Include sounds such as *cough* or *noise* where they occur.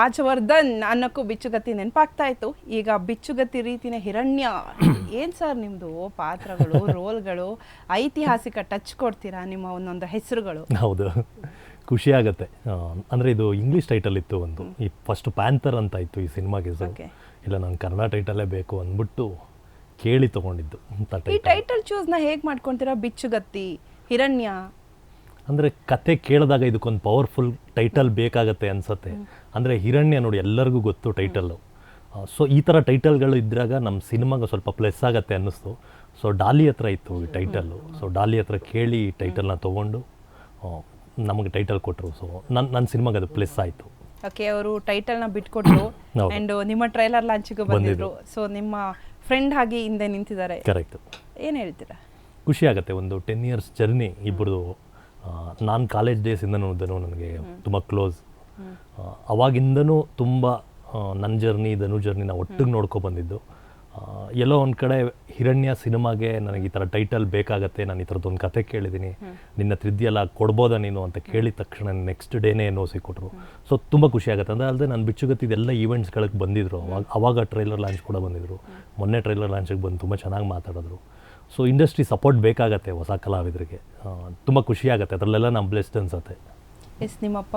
ರಾಜವರ್ಧನ್ ಅನ್ನಕ್ಕೂ ಬಿಚ್ಚುಗತ್ತಿ ನೆನಪಾಗ್ತಾ ಇತ್ತು ಈಗ ಬಿಚ್ಚುಗತ್ತಿ ರೀತಿನ ಹಿರಣ್ಯ. ಏನ್ ಸರ್ ನಿಮ್ದು ಪಾತ್ರಗಳು ರೋಲ್ಗಳು ಐತಿಹಾಸಿಕ ಟಚ್ ಕೊಡ್ತೀರಾ ನಿಮ್ಮ ಒಂದೊಂದು ಹೆಸರುಗಳು? ಹೌದು. ಖುಷಿ ಆಗುತ್ತೆ. ಅಂದ್ರೆ ಇದು ಇಂಗ್ಲೀಷ್ ಟೈಟಲ್ ಇತ್ತು ಒಂದು. ಈ ಫಸ್ಟ್ ಪ್ಯಾಂಥರ್ ಅಂತ ಇತ್ತು ಈ ಸಿನಿಮಾಗೆ ಇಲ್ಲ ನಾನು ಕನ್ನಡ ಟೈಟಲೇ ಬೇಕು ಅಂದ್ಬಿಟ್ಟು ಕೇಳಿ ತಗೊಂಡಿದ್ದು ಈ ಟೈಟಲ್ ಟೈಟಲ್ ಚೂಸ್ನ ಹೇಗ್ ಮಾಡ್ಕೊಂತೀರಾ? ಬಿಚ್ಚುಗತ್ತಿ ಹಿರಣ್ಯ? ಅಂದರೆ ಕತೆ ಕೇಳಿದಾಗ ಇದಕ್ಕೊಂದು ಪವರ್ಫುಲ್ ಟೈಟಲ್ ಬೇಕಾಗತ್ತೆ ಅನ್ಸತ್ತೆ. ಅಂದರೆ ಹಿರಣ್ಯ ನೋಡಿ ಎಲ್ಲರಿಗೂ ಗೊತ್ತು ಟೈಟಲ್ಲು ಸೊ ಈ ಥರ ಟೈಟಲ್ಗಳು ಇದ್ದಾಗ ನಮ್ಮ ಸಿನಿಮಾಗೆ ಸ್ವಲ್ಪ ಪ್ಲಸ್ ಆಗತ್ತೆ ಅನ್ನಿಸ್ತು. ಸೊ ಡಾಲಿ ಹತ್ರ ಇತ್ತು ಈ ಟೈಟಲ್ಲು ಸೊ ಡಾಲಿ ಹತ್ರ ಕೇಳಿ ಈ ಟೈಟಲ್ನ ತೊಗೊಂಡು ನಮಗೆ ಟೈಟಲ್ ಕೊಟ್ಟರು ಸೊ ನನ್ನ ನನ್ನ ಸಿನಿಮಾಗೆ ಅದು ಪ್ಲಸ್ ಆಯಿತು. ಓಕೆ ಅವರು ಟೈಟಲ್ನ ಬಿಟ್ಕೊಟ್ರು. *coughs* ಆ್ಯಂಡ್ ನಿಮ್ಮ ಟ್ರೈಲರ್ ಲಾಂಚಿಗೆ ಬಂದಿದ್ರು. ಸೊ ನಿಮ್ಮ ಫ್ರೆಂಡ್ ಹಾಗೆ ಹಿಂದೆ ನಿಂತಿದ್ದಾರೆ. ಕರೆಕ್ಟ್ ಏನು ಹೇಳ್ತೀರಾ? ಖುಷಿ ಆಗುತ್ತೆ ಒಂದು ಟೆನ್ ಇಯರ್ಸ್ ಜರ್ನಿ ಇಬ್ಬರದು ನಾನು ಕಾಲೇಜ್ ಡೇಸಿಂದನೂ ಇದನ್ನು ನನಗೆ ತುಂಬ ಕ್ಲೋಸ್ ಅವಾಗಿಂದನೂ ತುಂಬ ನನ್ನ ಜರ್ನಿ ಧನು ಜರ್ನಿನ ಒಟ್ಟಿಗೆ ನೋಡ್ಕೊ ಬಂದಿದ್ದು. ಎಲ್ಲೋ ಒಂದು ಕಡೆ ಹಿರಣ್ಯ ಸಿನಿಮಾಗೆ ನನಗೆ ಈ ಥರ ಟೈಟಲ್ ಬೇಕಾಗತ್ತೆ. ನಾನು ಈ ಥರದ್ದೊಂದು ಕತೆ ಕೇಳಿದ್ದೀನಿ ನಿನ್ನ ತ್ರಿದ್ಯಲ್ಲ ಕೊಡ್ಬೋದಾ ನೀನು ಅಂತ ಕೇಳಿದ ತಕ್ಷಣ ನೆಕ್ಸ್ಟ್ ಡೇನೇ ಏನೋ ಕೊಟ್ಟರು ಸೊ ತುಂಬ ಖುಷಿ ಆಗುತ್ತೆ. ಅಂದರೆ ಅಲ್ಲದೆ ನಾನು ಬಿಚ್ಚುಗತ್ತಿದ್ದೆಲ್ಲ ಈವೆಂಟ್ಸ್ಗಳಿಗೆ ಬಂದಿದ್ದರು ಅವಾಗ ಅವಾಗ ಟ್ರೈಲರ್ ಲಾಂಚ್ ಕೂಡ ಬಂದಿದ್ದರು ಮೊನ್ನೆ ಟ್ರೈಲರ್ ಲಾಂಚಿಗೆ ಬಂದು ತುಂಬ ಚೆನ್ನಾಗಿ ಮಾತಾಡಿದ್ರು. ಸೊ ಇಂಡಸ್ಟ್ರಿ ಸಪೋರ್ಟ್ ಬೇಕಾಗತ್ತೆ ಹೊಸ ಕಲಾವಿದರಿಗೆ. ತುಂಬ ಖುಷಿಯಾಗತ್ತೆ ಅದರಲ್ಲೆಲ್ಲ ನಮ್ಮ ಬ್ಲೆಸ್ಡ್ ಅನ್ಸತ್ತೆ. ಎಸ್ ನಿಮ್ಮಪ್ಪ